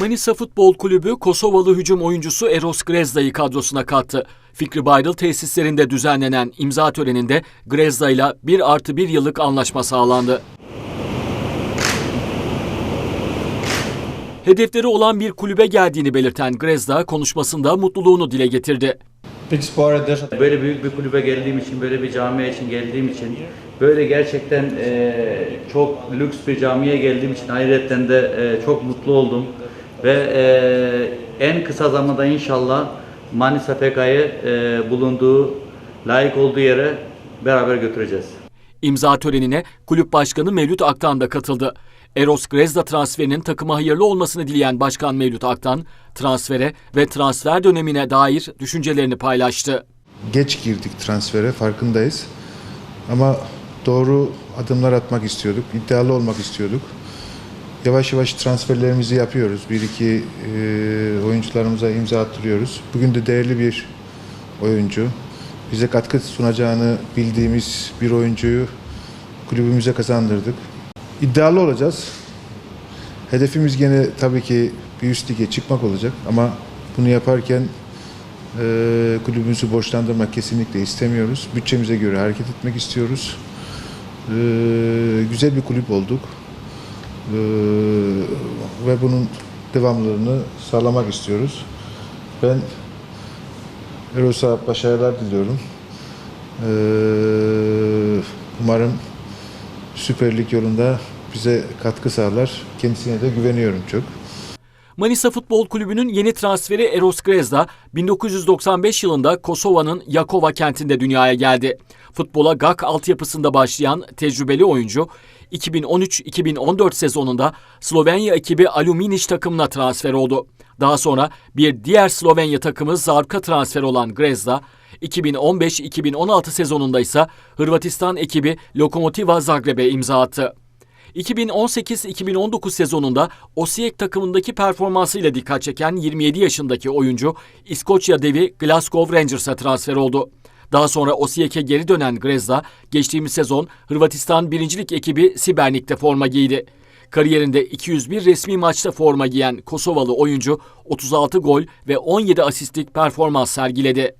Manisa Futbol Kulübü Kosovalı hücum oyuncusu Eros Grezda'yı kadrosuna kattı. Fikri Bayrıl tesislerinde düzenlenen imza töreninde Grezda ile 1 artı 1 yıllık anlaşma sağlandı. Hedefleri olan bir kulübe geldiğini belirten Grezda konuşmasında mutluluğunu dile getirdi. Böyle büyük bir kulübe geldiğim için, böyle bir camiye için geldiğim için, böyle gerçekten e, çok lüks bir camiye geldiğim için hayretten de e, çok mutlu oldum. Ve e, en kısa zamanda inşallah Manisa PK'yı e, bulunduğu, layık olduğu yere beraber götüreceğiz. İmza törenine kulüp başkanı Mevlüt Aktan da katıldı. Eros Grezda transferinin takıma hayırlı olmasını dileyen Başkan Mevlüt Aktan, transfere ve transfer dönemine dair düşüncelerini paylaştı. geç girdik transfere farkındayız. Ama doğru adımlar atmak istiyorduk. iddialı olmak istiyorduk. Yavaş yavaş transferlerimizi yapıyoruz. Bir iki e, oyuncularımıza imza attırıyoruz. Bugün de değerli bir oyuncu. Bize katkı sunacağını bildiğimiz bir oyuncuyu kulübümüze kazandırdık. İddialı olacağız. Hedefimiz gene tabii ki bir üst lige çıkmak olacak ama bunu yaparken ee, kulübümüzü borçlandırmak kesinlikle istemiyoruz. Bütçemize göre hareket etmek istiyoruz. Ee, güzel bir kulüp olduk. Ee, ve bunun devamlılığını sağlamak istiyoruz. Ben Eros'a başarılar diliyorum. Ee, umarım Süper Lig yolunda bize katkı sağlar. Kendisine de güveniyorum çok. Manisa Futbol Kulübü'nün yeni transferi Eros Grezda 1995 yılında Kosova'nın Yakova kentinde dünyaya geldi. Futbola GAK altyapısında başlayan tecrübeli oyuncu 2013-2014 sezonunda Slovenya ekibi Aluminic takımına transfer oldu. Daha sonra bir diğer Slovenya takımı Zarka transfer olan Grezda 2015-2016 sezonunda ise Hırvatistan ekibi Lokomotiva Zagreb'e imza attı. 2018-2019 sezonunda Osijek takımındaki performansıyla dikkat çeken 27 yaşındaki oyuncu İskoçya devi Glasgow Rangers'a transfer oldu. Daha sonra Osijek'e geri dönen Grezda, geçtiğimiz sezon Hırvatistan 1. Lig ekibi Sibernik'te forma giydi. Kariyerinde 201 resmi maçta forma giyen Kosovalı oyuncu 36 gol ve 17 asistlik performans sergiledi.